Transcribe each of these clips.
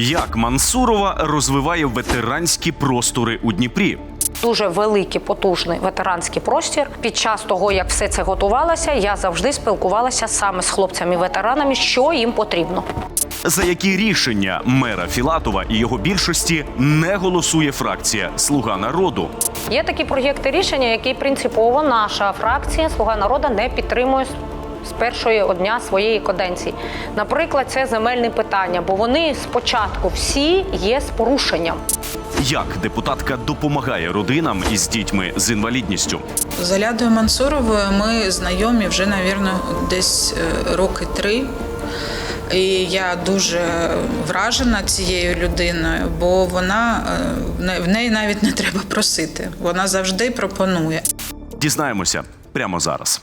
Як Мансурова розвиває ветеранські простори у Дніпрі? Дуже великий, потужний ветеранський простір. Під час того, як все це готувалося, я завжди спілкувалася саме з хлопцями-ветеранами, що їм потрібно. За які рішення мера Філатова і його більшості не голосує фракція Слуга народу? Є такі проєкти рішення, які принципово наша фракція Слуга народу не підтримує з- першого дня своєї каденції. Наприклад, це земельні питання, бо вони спочатку всі є з порушенням. Як депутатка допомагає родинам із дітьми з інвалідністю? З Алядою Мансуровою ми знайомі вже, навірно, десь е, роки три. І я дуже вражена цією людиною, бо вона е, в неї навіть не треба просити. Вона завжди пропонує. Дізнаємося прямо зараз.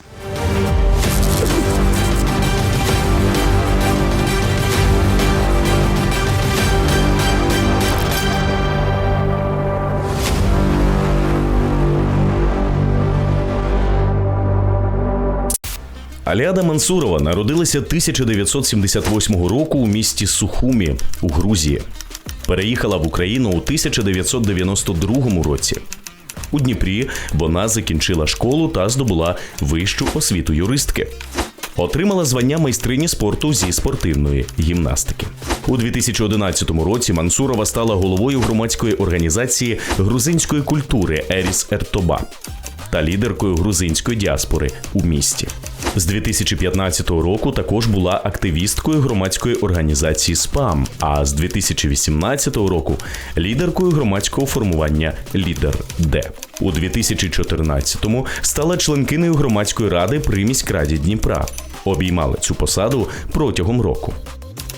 Аліада Мансурова народилася 1978 року у місті Сухумі у Грузії. Переїхала в Україну у 1992 році. У Дніпрі вона закінчила школу та здобула вищу освіту юристки. Отримала звання майстрині спорту зі спортивної гімнастики. У 2011 році Мансурова стала головою громадської організації грузинської культури Еріс Ертоба та лідеркою грузинської діаспори у місті. З 2015 року також була активісткою громадської організації СПАМ, а з 2018 року лідеркою громадського формування Лідер Д. У 2014-му стала членкиною громадської ради при міськраді Дніпра. Обіймала цю посаду протягом року.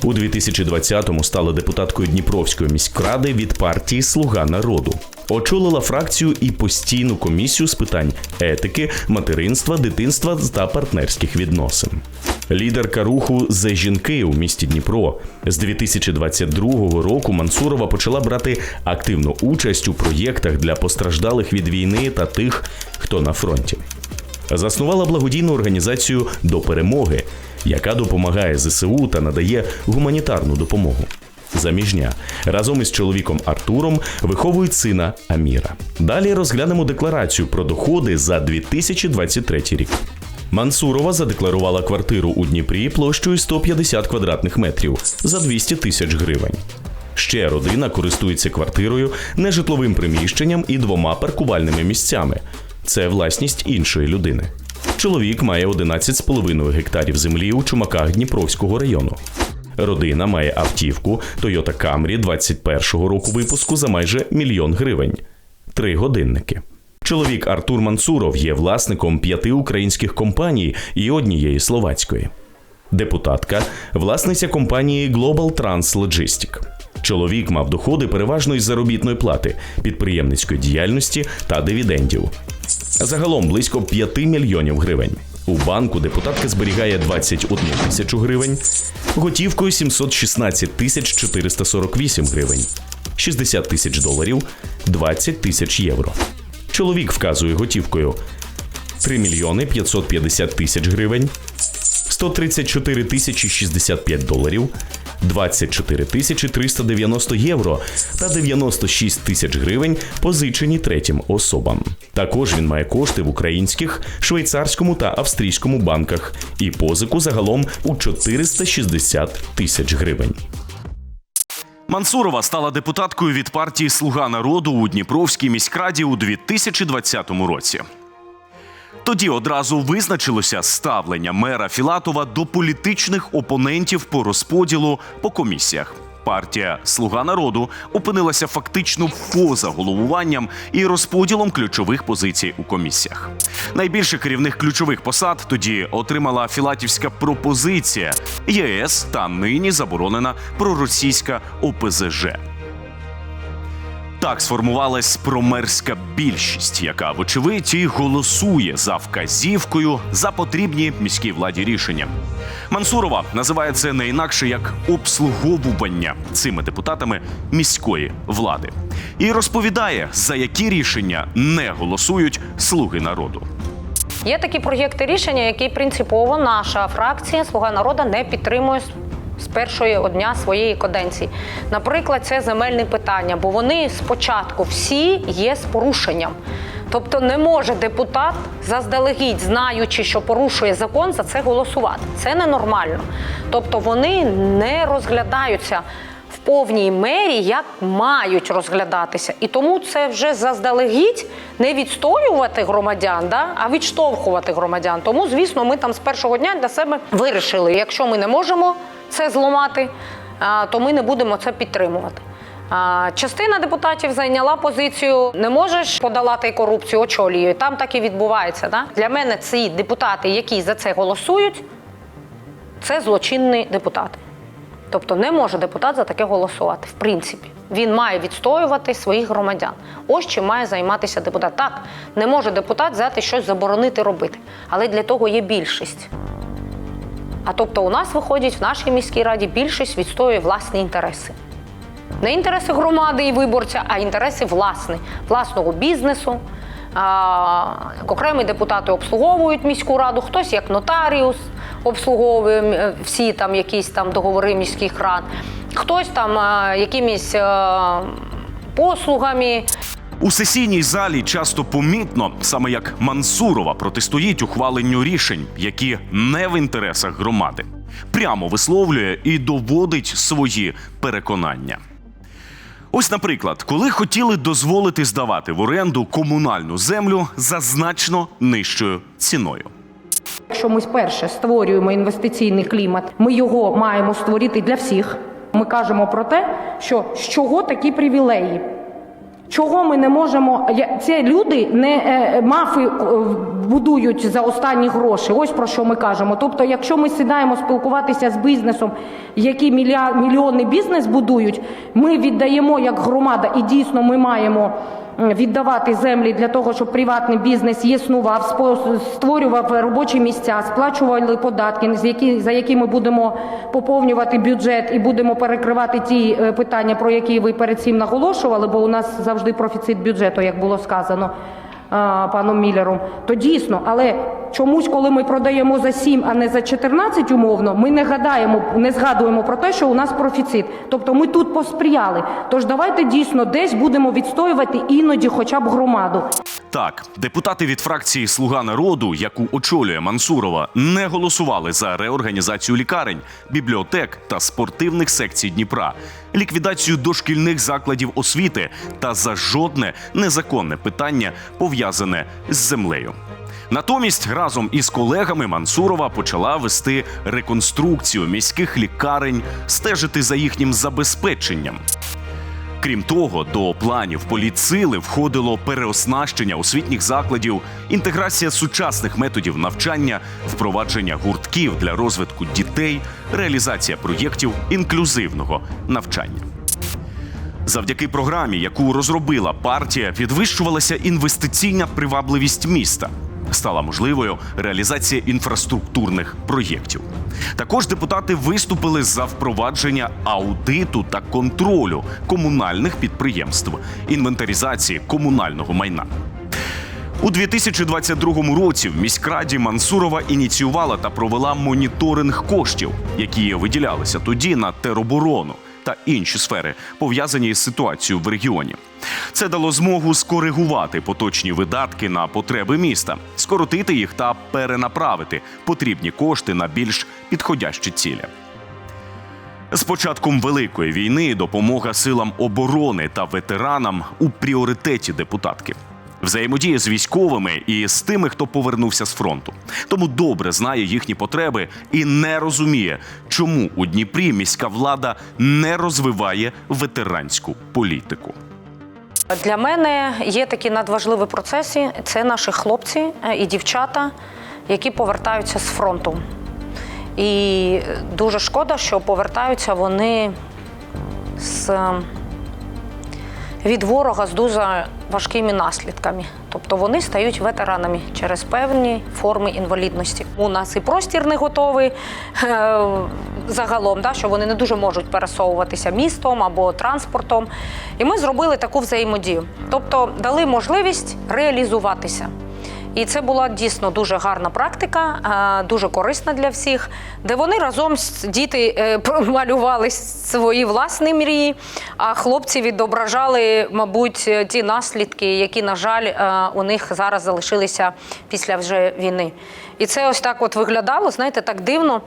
У 2020-му стала депутаткою Дніпровської міськради від партії Слуга народу. Очолила фракцію і постійну комісію з питань етики, материнства, дитинства та партнерських відносин. Лідерка руху за жінки у місті Дніпро з 2022 року Мансурова почала брати активну участь у проєктах для постраждалих від війни та тих, хто на фронті. Заснувала благодійну організацію до перемоги, яка допомагає ЗСУ та надає гуманітарну допомогу. Заміжня разом із чоловіком Артуром виховують сина Аміра. Далі розглянемо декларацію про доходи за 2023 рік. Мансурова задекларувала квартиру у Дніпрі площею 150 квадратних метрів за 200 тисяч гривень. Ще родина користується квартирою, нежитловим приміщенням і двома паркувальними місцями. Це власність іншої людини. Чоловік має 11,5 гектарів землі у чумаках Дніпровського району. Родина має автівку Toyota Camry 21-го року випуску за майже мільйон гривень. Три годинники. Чоловік Артур Мансуров є власником п'яти українських компаній і однієї словацької. Депутатка, власниця компанії Global Trans Logistic. Чоловік мав доходи переважно із заробітної плати, підприємницької діяльності та дивідендів. Загалом близько 5 мільйонів гривень. У банку депутатка зберігає 21 тисячу гривень, готівкою 716 тисяч 448 гривень, 60 тисяч доларів, 20 тисяч євро. Чоловік вказує готівкою 3 мільйони 550 тисяч гривень, 134 тисячі 65 доларів, 24 тисячі 390 євро та 96 тисяч гривень позичені третім особам. Також він має кошти в українських, швейцарському та австрійському банках і позику загалом у 460 тисяч гривень. Мансурова стала депутаткою від партії Слуга народу у Дніпровській міськраді у 2020 році. Тоді одразу визначилося ставлення мера Філатова до політичних опонентів по розподілу по комісіях. Партія Слуга народу опинилася фактично поза головуванням і розподілом ключових позицій у комісіях. Найбільше керівних ключових посад тоді отримала філатівська пропозиція ЄС та нині заборонена проросійська ОПЗЖ. Так сформувалась промерська більшість, яка, вочевидь, голосує за вказівкою за потрібні міській владі рішення. Мансурова називає це не інакше як обслуговування цими депутатами міської влади і розповідає, за які рішення не голосують слуги народу. Є такі проєкти рішення, які принципово наша фракція Слуга народу не підтримує з першого дня своєї каденції. Наприклад, це земельне питання, бо вони спочатку всі є з порушенням. Тобто не може депутат заздалегідь, знаючи, що порушує закон, за це голосувати. Це ненормально. Тобто вони не розглядаються в повній мері, як мають розглядатися. І тому це вже заздалегідь не відстоювати громадян, да, а відштовхувати громадян. Тому, звісно, ми там з першого дня для себе вирішили, якщо ми не можемо це зламати, то ми не будемо це підтримувати. Частина депутатів зайняла позицію: не можеш подолати корупцію, очолюю. Там так і відбувається. Да? Для мене ці депутати, які за це голосують, це злочинні депутати. Тобто не може депутат за таке голосувати, в принципі. Він має відстоювати своїх громадян. Ось чим має займатися депутат. Так, не може депутат взяти щось заборонити робити, але для того є більшість. А тобто, у нас виходить в нашій міській раді більшість відстоює власні інтереси. Не інтереси громади і виборця, а інтереси власні, власного бізнесу. А, окремі депутати обслуговують міську раду, хтось як нотаріус обслуговує всі там якісь там договори міських рад, хтось там а, якимись а, послугами. У сесійній залі часто помітно, саме як Мансурова протистоїть ухваленню рішень, які не в інтересах громади, прямо висловлює і доводить свої переконання. Ось, наприклад, коли хотіли дозволити здавати в оренду комунальну землю за значно нижчою ціною. Якщо ми спершу створюємо інвестиційний клімат, ми його маємо створити для всіх. Ми кажемо про те, що з чого такі привілеї. Чого ми не можемо. Це люди не е, мафи е, будують за останні гроші. Ось про що ми кажемо. Тобто, якщо ми сідаємо спілкуватися з бізнесом, які мільйони бізнес будують, ми віддаємо як громада, і дійсно ми маємо віддавати землі для того, щоб приватний бізнес існував, створював робочі місця, сплачували податки, за які ми будемо поповнювати бюджет і будемо перекривати ті е, питання, про які ви перед цим наголошували, бо у нас завжди профіцит бюджету, як було сказано паном Міллером, то дійсно, але чомусь, коли ми продаємо за 7, а не за 14 умовно, ми не гадаємо, не згадуємо про те, що у нас профіцит. Тобто ми тут посприяли. Тож давайте дійсно десь будемо відстоювати іноді, хоча б громаду. Так, депутати від фракції Слуга народу, яку очолює Мансурова, не голосували за реорганізацію лікарень, бібліотек та спортивних секцій Дніпра, ліквідацію дошкільних закладів освіти та за жодне незаконне питання пов'язане з землею. Натомість разом із колегами Мансурова почала вести реконструкцію міських лікарень, стежити за їхнім забезпеченням. Крім того, до планів політсили входило переоснащення освітніх закладів, інтеграція сучасних методів навчання, впровадження гуртків для розвитку дітей, реалізація проєктів інклюзивного навчання. Завдяки програмі, яку розробила партія, підвищувалася інвестиційна привабливість міста. Стала можливою реалізація інфраструктурних проєктів. Також депутати виступили за впровадження аудиту та контролю комунальних підприємств, інвентаризації комунального майна. У 2022 році в міськраді Мансурова ініціювала та провела моніторинг коштів, які виділялися тоді на тероборону та інші сфери, пов'язані з ситуацією в регіоні. Це дало змогу скоригувати поточні видатки на потреби міста, скоротити їх та перенаправити потрібні кошти на більш підходящі цілі. З початком великої війни допомога силам оборони та ветеранам у пріоритеті депутатки. Взаємодія з військовими і з тими, хто повернувся з фронту. Тому добре знає їхні потреби і не розуміє, чому у Дніпрі міська влада не розвиває ветеранську політику. Для мене є такі надважливі процеси. Це наші хлопці е, і дівчата, які повертаються з фронту. І дуже шкода, що повертаються вони з від ворога з дуже важкими наслідками. Тобто вони стають ветеранами через певні форми інвалідності. У нас і простір не готовий е, загалом, да, що вони не дуже можуть пересовуватися містом або транспортом. І ми зробили таку взаємодію. Тобто дали можливість реалізуватися. І це була дійсно дуже гарна практика, е, дуже корисна для всіх, де вони разом з діти е, малювали свої власні мрії, а хлопці відображали, мабуть, ті наслідки, які, на жаль, е, у них зараз залишилися після вже війни. І це ось так от виглядало, знаєте, так дивно.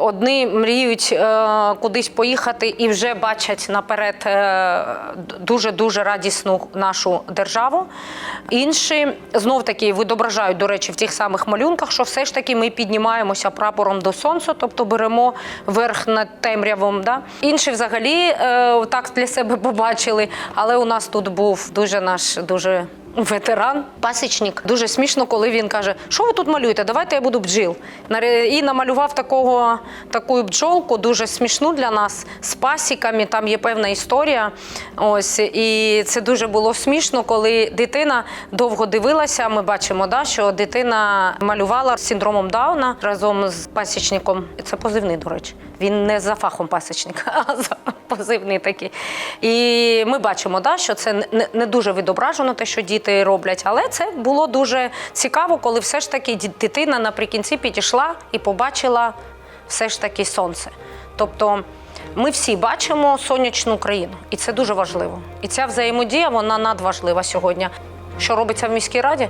Одні мріють е, кудись поїхати і вже бачать наперед дуже дуже радісну нашу державу. Інші знов таки відображають, до речі, в тих самих малюнках, що все ж таки ми піднімаємося прапором до сонця, тобто беремо верх над темрявом. Да? Інші взагалі е, так для себе побачили, але у нас тут був дуже наш дуже. Ветеран, пасічник. Дуже смішно, коли він каже, що ви тут малюєте? Давайте я буду бджіл. І намалював такого, таку бджолку, дуже смішну для нас, з пасіками. Там є певна історія. Ось і це дуже було смішно, коли дитина довго дивилася. Ми бачимо, да, що дитина малювала з синдромом Дауна разом з пасічником. Це позивний, до речі. Він не за фахом пасічник, а за позивний такий. І ми бачимо, да, що це не дуже відображено, те, що діти роблять. Але це було дуже цікаво, коли все ж таки дитина наприкінці підійшла і побачила все ж таки сонце. Тобто ми всі бачимо сонячну країну, і це дуже важливо. І ця взаємодія вона надважлива сьогодні. Що робиться в міській раді?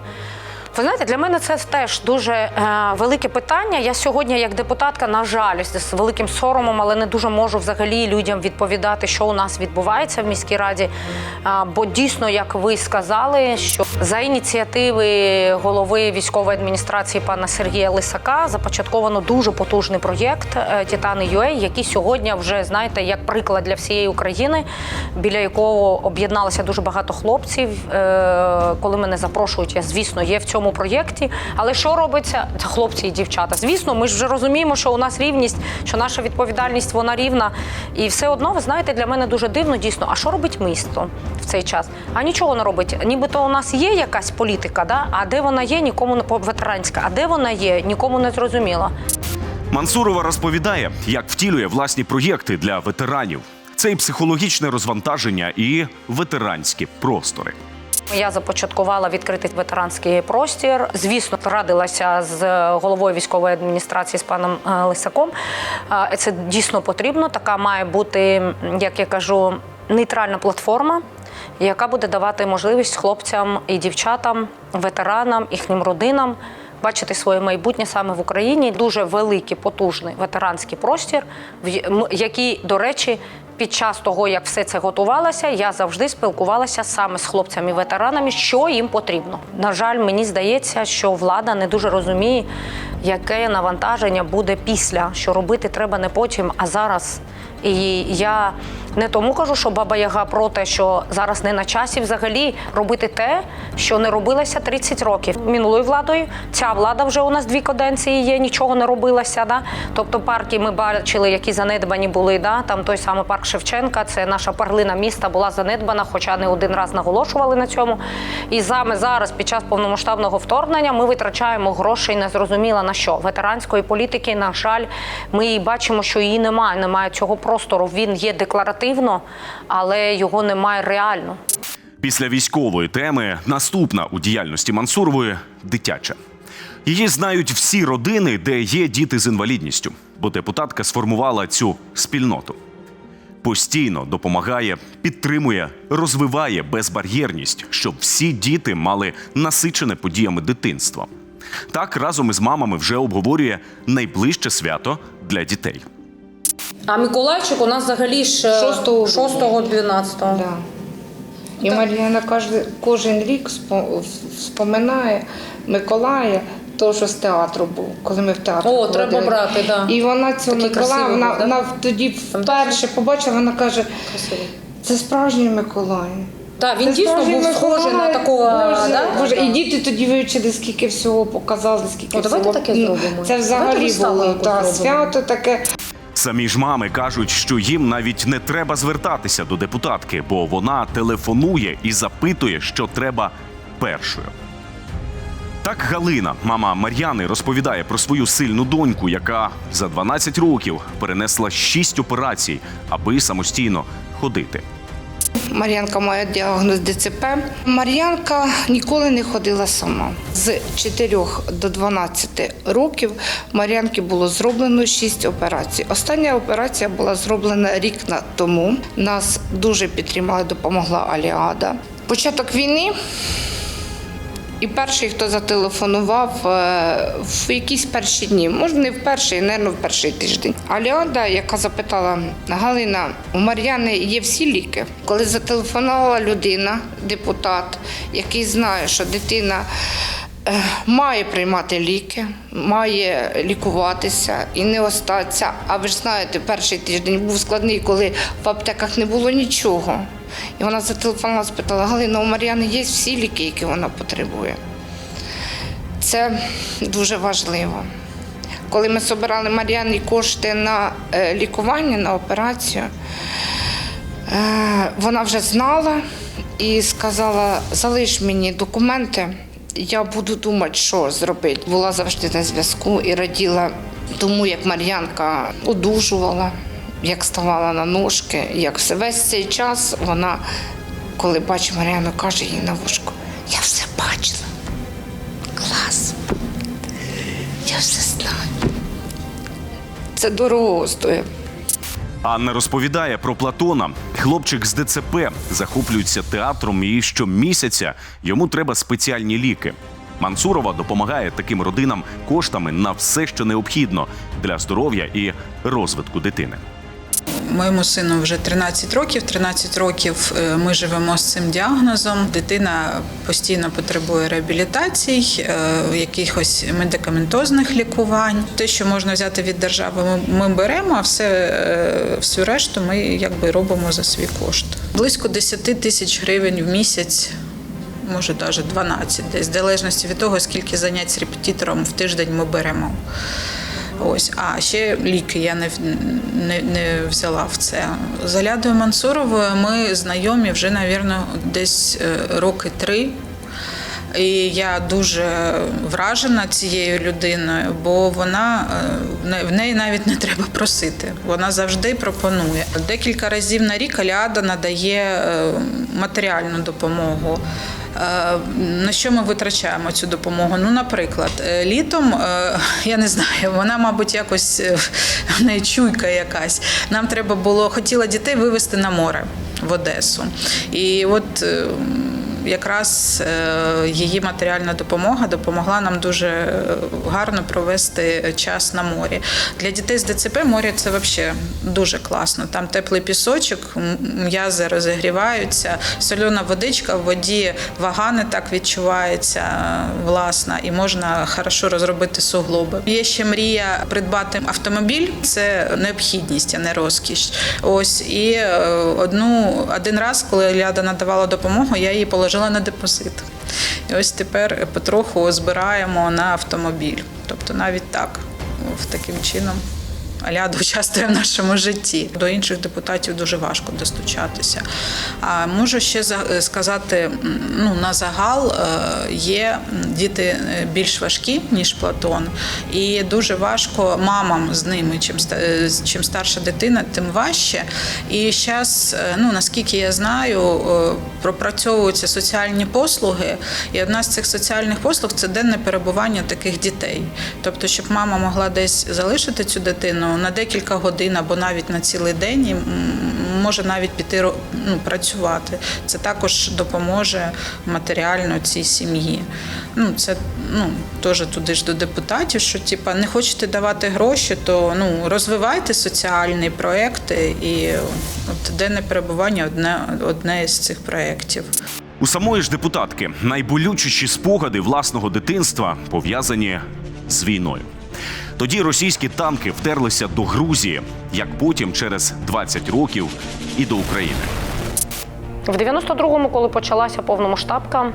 Ви знаєте, для мене це теж дуже е, велике питання. Я сьогодні, як депутатка, на жаль, з великим соромом, але не дуже можу взагалі людям відповідати, що у нас відбувається в міській раді. А, бо дійсно, як ви сказали, що за ініціативи голови військової адміністрації пана Сергія Лисака започатковано дуже потужний проєкт е, Титани UA, який сьогодні вже знаєте як приклад для всієї України, біля якого об'єдналося дуже багато хлопців. Е, Коли мене запрошують, я звісно є в цьому проєкті. Але що робиться? Це хлопці і дівчата. Звісно, ми ж вже розуміємо, що у нас рівність, що наша відповідальність вона рівна. І все одно, ви знаєте, для мене дуже дивно дійсно. А що робить місто в цей час? А нічого не робить. Нібито у нас є якась політика, да? а де вона є, нікому не ветеранська. А де вона є, нікому не зрозуміло. Мансурова розповідає, як втілює власні проєкти для ветеранів. Це і психологічне розвантаження, і ветеранські простори. Я започаткувала відкритий ветеранський простір. Звісно, радилася з головою військової адміністрації з паном е, Лисаком. Е, Це дійсно потрібно. Така має бути, як я кажу, нейтральна платформа, яка буде давати можливість хлопцям і дівчатам, ветеранам, їхнім родинам. Бачити своє майбутнє саме в Україні дуже великий, потужний ветеранський простір, в який, до речі, під час того, як все це готувалося, я завжди спілкувалася саме з хлопцями-ветеранами, що їм потрібно. На жаль, мені здається, що влада не дуже розуміє, яке навантаження буде після, що робити треба не потім, а зараз. І я не тому кажу, що баба Яга проти, що зараз не на часі взагалі робити те, що не робилося 30 років минулою владою. Ця влада вже у нас дві каденції є, нічого не робилося. Да? Тобто парки ми бачили, які занедбані були. Да? Там той самий парк Шевченка, це наша парлина міста була занедбана, хоча не один раз наголошували на цьому. І саме зараз, під час повномасштабного вторгнення, ми витрачаємо грошей незрозуміло на що. Ветеранської політики, на жаль, ми бачимо, що її немає. Немає цього простору. Він є декларативно, але його немає реально. Після військової теми наступна у діяльності Мансурової дитяча. Її знають всі родини, де є діти з інвалідністю, бо депутатка сформувала цю спільноту. Постійно допомагає, підтримує, розвиває безбар'єрність, щоб всі діти мали насичене подіями дитинства. Так разом із мамами вже обговорює найближче свято для дітей. А Миколайчик у нас взагалі ж Шостого. 6-12. Да. І Мар'яна кожен, рік спо- вспоминає Миколая, то, що з театру був, коли ми в театр О, ходили. треба брати, да. І вона цього Такий Миколая, вона, був, да? вона тоді вперше побачила, вона каже, це справжній Миколай. Так, він Це дійсно був схожий на такого. Боже, да? Боже, і діти тоді вивчили, скільки всього показали, скільки О, давайте таке зробимо. Це взагалі було якусь свято таке. Самі ж мами кажуть, що їм навіть не треба звертатися до депутатки, бо вона телефонує і запитує, що треба першою. Так Галина, мама Мар'яни, розповідає про свою сильну доньку, яка за 12 років перенесла 6 операцій, аби самостійно ходити. Мар'янка має діагноз ДЦП. Мар'янка ніколи не ходила сама. З 4 до 12 років Мар'янки було зроблено 6 операцій. Остання операція була зроблена рік тому. Нас дуже підтримала, допомогла Аліада. Початок війни. І перший, хто зателефонував е, в якісь перші дні, може не в перший, мабуть, в перший тиждень. Аліада, яка запитала Галина, у Мар'яни є всі ліки. Коли зателефонувала людина, депутат, який знає, що дитина е, має приймати ліки, має лікуватися і не остатися. А ви ж знаєте, перший тиждень був складний, коли в аптеках не було нічого. І вона зателефонувала, спитала, Галина, у Мар'яни є всі ліки, які вона потребує. Це дуже важливо. Коли ми збирали Мар'яні кошти на е, лікування, на операцію, е, вона вже знала і сказала: залиш мені документи, я буду думати, що зробити. Була завжди на зв'язку і раділа тому, як Мар'янка одужувала, як ставала на ножки, як все весь цей час вона, коли бачить Мар'яну, каже їй на вушку: Я все бачила. Клас. Я все знаю. Це дорого стоїть. Анна розповідає про Платона. Хлопчик з ДЦП захоплюється театром, і щомісяця йому треба спеціальні ліки. Мансурова допомагає таким родинам коштами на все, що необхідно для здоров'я і розвитку дитини. Моєму сину вже 13 років. 13 років е, ми живемо з цим діагнозом. Дитина постійно потребує реабілітацій, е, якихось медикаментозних лікувань. Те, що можна взяти від держави, ми, беремо, а все е, всю решту ми якби робимо за свій кошт. Близько 10 тисяч гривень в місяць. Може, навіть 12 десь, в залежності від того, скільки занять з репетитором в тиждень ми беремо. Ось, а ще ліки я не, не, не взяла в це. З Алядою Мансуровою ми знайомі вже, навірно, десь е, роки три. І я дуже вражена цією людиною, бо вона е, в неї навіть не треба просити. Вона завжди пропонує. Декілька разів на рік Аліада надає е, матеріальну допомогу. Е, На що ми витрачаємо цю допомогу? Ну, наприклад, е, літом е, я не знаю, вона, мабуть, якось не чуйка якась. Нам треба було хотіла дітей вивезти на море в Одесу. І от якраз е, її матеріальна допомога допомогла нам дуже е, гарно провести час на морі. Для дітей з ДЦП море це взагалі дуже класно. Там теплий пісочок, м'язи розігріваються, сольона водичка в воді, вага не так відчувається е, власна, і можна хорошо розробити суглоби. Є ще мрія придбати автомобіль, це необхідність, а не розкіш. Ось і одну один раз, коли Ляда надавала допомогу, я її положила на депозит. І ось тепер потроху збираємо на автомобіль. Тобто навіть так, в таким чином. Аляда участвує в нашому житті. До інших депутатів дуже важко достучатися. А можу ще сказати: ну на загал е, є діти е, більш важкі ніж Платон, і дуже важко мамам з ними. Чим е, чим старша дитина, тим важче. І зараз, ну наскільки я знаю, пропрацьовуються соціальні послуги, і одна з цих соціальних послуг це денне перебування таких дітей. Тобто, щоб мама могла десь залишити цю дитину на декілька годин або навіть на цілий день, і може навіть піти ну, працювати. Це також допоможе матеріально цій сім'ї. Ну, це ну, теж туди ж до депутатів, що типа не хочете давати гроші, то ну, розвивайте соціальні проекти, і от денне перебування одне, одне із цих проєктів. У самої ж депутатки найболючіші спогади власного дитинства пов'язані з війною. Тоді російські танки втерлися до Грузії, як потім, через 20 років, і до України. В 92-му, коли почалася повномасштабка е,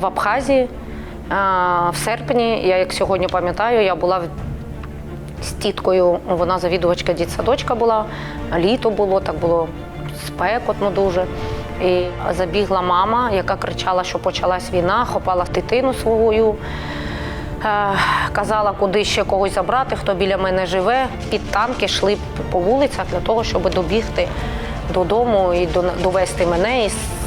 в Абхазії, е, в серпні, я як сьогодні пам'ятаю, я була з тіткою, вона завідувачка дітсадочка була, літо було, так було спекотно дуже. І забігла мама, яка кричала, що почалась війна, хопала дитину свою. Е, Казала, куди ще когось забрати, хто біля мене живе. Під танки йшли по вулицях для того, щоб добігти додому і до- довести мене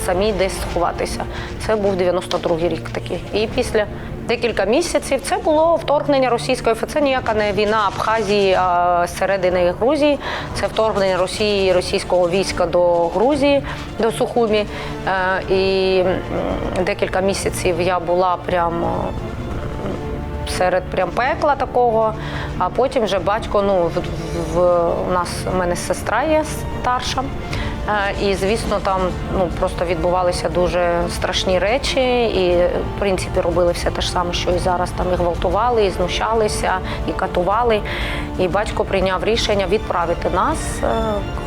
самі десь сховатися. Це був 92-й рік такий. І після декілька місяців це було вторгнення російської це ніяка не війна Абхазії а середини Грузії. Це вторгнення Росії російського війська до Грузії, до Сухумі. Е, І декілька місяців я була прямо серед прям пекла такого. А потім вже батько, ну в, в у нас у мене сестра є старша. Е, І звісно, там ну просто відбувалися дуже страшні речі, і в принципі робили все те ж саме, що і зараз. Там і гвалтували, і знущалися, і катували. І батько прийняв рішення відправити нас, е,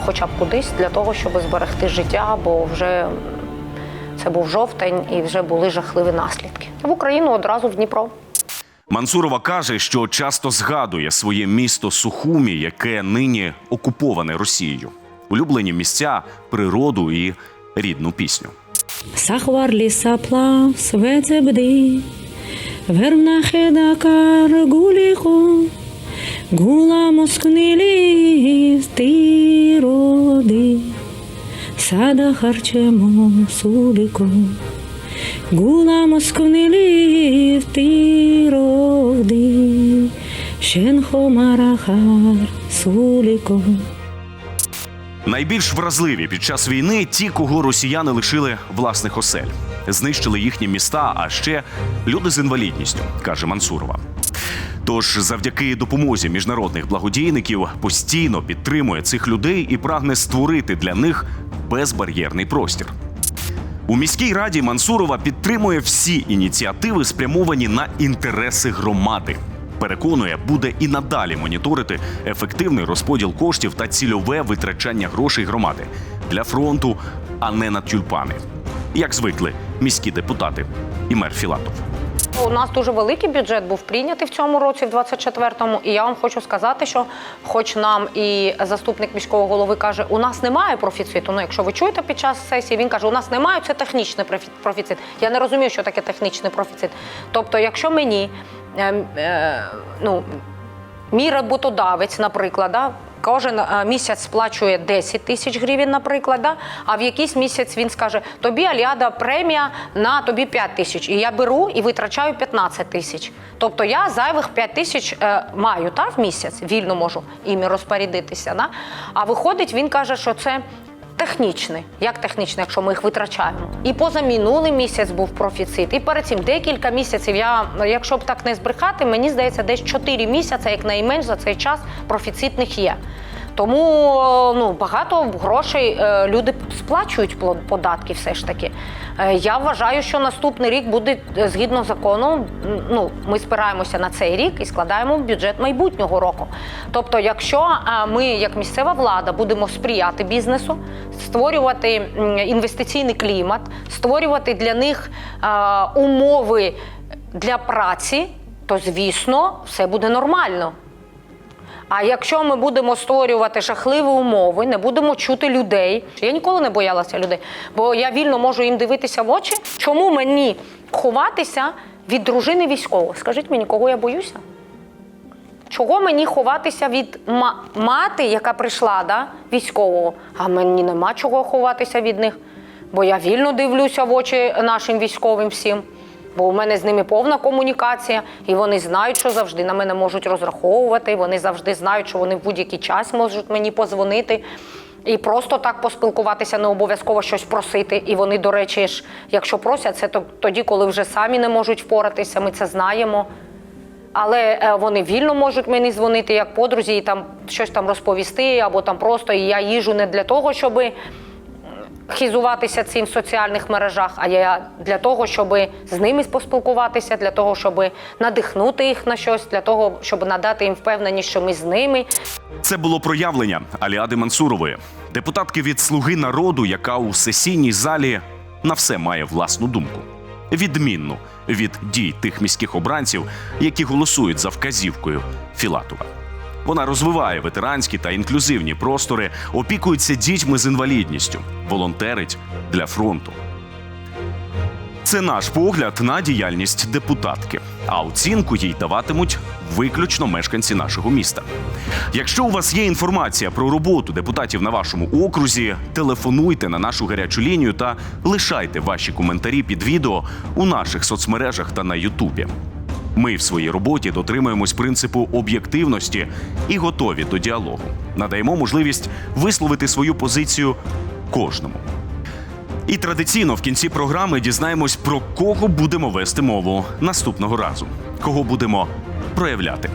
хоча б кудись, для того, щоб зберегти життя, бо вже це був жовтень і вже були жахливі наслідки. В Україну одразу в Дніпро. Мансурова каже, що часто згадує своє місто Сухумі, яке нині окуповане Росією. Улюблені місця, природу і рідну пісню. Сахварлі сапла свецебди, верна хедакар гуліхо, гула москнилі стироди, сада харчемо суліко, гула москнилі стироди, шенхо марахар суліко. Найбільш вразливі під час війни ті, кого росіяни лишили власних осель, знищили їхні міста, а ще люди з інвалідністю, каже Мансурова. Тож, завдяки допомозі міжнародних благодійників, постійно підтримує цих людей і прагне створити для них безбар'єрний простір. У міській раді Мансурова підтримує всі ініціативи, спрямовані на інтереси громади. Переконує, буде і надалі моніторити ефективний розподіл коштів та цільове витрачання грошей громади для фронту, а не на тюльпани, як звикли міські депутати і мер Філатов. У нас дуже великий бюджет був прийнятий в цьому році, в 24-му. І я вам хочу сказати, що, хоч нам і заступник міського голови каже, у нас немає профіциту. Ну, якщо ви чуєте під час сесії, він каже, у нас немає це технічний профіцит. Я не розумію, що таке технічний профіцит. Тобто, якщо мені ну, мій роботодавець, наприклад, да, кожен е, місяць сплачує 10 тисяч гривень, наприклад, да, а в якийсь місяць він скаже, тобі Аліада премія на тобі 5 тисяч. І я беру і витрачаю 15 тисяч. Тобто я зайвих 5 тисяч е, маю та, в місяць, вільно можу іми розпорядитися. Да? А виходить, він каже, що це технічний. Як технічний, якщо ми їх витрачаємо? І позаминулий місяць був профіцит. І перед цим декілька місяців. Я, якщо б так не збрехати, мені здається, десь 4 місяці, як найменш за цей час, профіцитних є. Тому ну, багато грошей е, люди сплачують податки все ж таки. Е, я вважаю, що наступний рік буде е, згідно закону. Ну, ми спираємося на цей рік і складаємо бюджет майбутнього року. Тобто, якщо ми, як місцева влада, будемо сприяти бізнесу, створювати інвестиційний клімат, створювати для них умови для праці, то звісно все буде нормально. А якщо ми будемо створювати жахливі умови, не будемо чути людей. Я ніколи не боялася людей, бо я вільно можу їм дивитися в очі. Чому мені ховатися від дружини військового? Скажіть мені, кого я боюся? Чого мені ховатися від мати, яка прийшла, да, військового? А мені нема чого ховатися від них, бо я вільно дивлюся в очі нашим військовим всім. Бо у мене з ними повна комунікація, і вони знають, що завжди на мене можуть розраховувати. Вони завжди знають, що вони в будь-який час можуть мені позвонити. І просто так поспілкуватися, не обов'язково щось просити. І вони, до речі, ж, якщо просять, це тоді, коли вже самі не можуть впоратися, ми це знаємо. Але е, вони вільно можуть мені дзвонити як подрузі і там щось там розповісти, або там просто і я їжу не для того, щоб хізуватися цим в соціальних мережах, а я для того, щоб з ними поспілкуватися, для того, щоб надихнути їх на щось, для того, щоб надати їм впевненість, що ми з ними. Це було проявлення Аліади Мансурової, депутатки від Слуги народу, яка у сесійній залі на все має власну думку. Відмінну від дій тих міських обранців, які голосують за вказівкою Філатова. Вона розвиває ветеранські та інклюзивні простори, опікується дітьми з інвалідністю, волонтерить для фронту. Це наш погляд на діяльність депутатки. А оцінку їй даватимуть виключно мешканці нашого міста. Якщо у вас є інформація про роботу депутатів на вашому окрузі, телефонуйте на нашу гарячу лінію та лишайте ваші коментарі під відео у наших соцмережах та на Ютубі. Ми в своїй роботі дотримуємось принципу об'єктивності і готові до діалогу. Надаємо можливість висловити свою позицію кожному. І традиційно в кінці програми дізнаємось, про кого будемо вести мову наступного разу, кого будемо проявляти.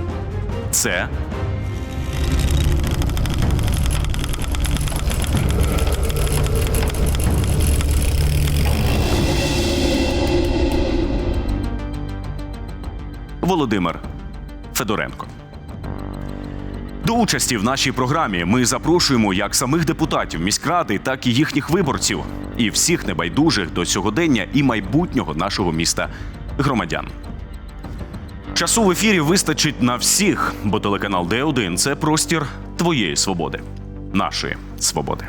Це Володимир Федоренко. До участі в нашій програмі ми запрошуємо як самих депутатів міськради, так і їхніх виборців, і всіх небайдужих до сьогодення і майбутнього нашого міста громадян. Часу в ефірі вистачить на всіх, бо телеканал Д1 – це простір твоєї свободи, нашої свободи.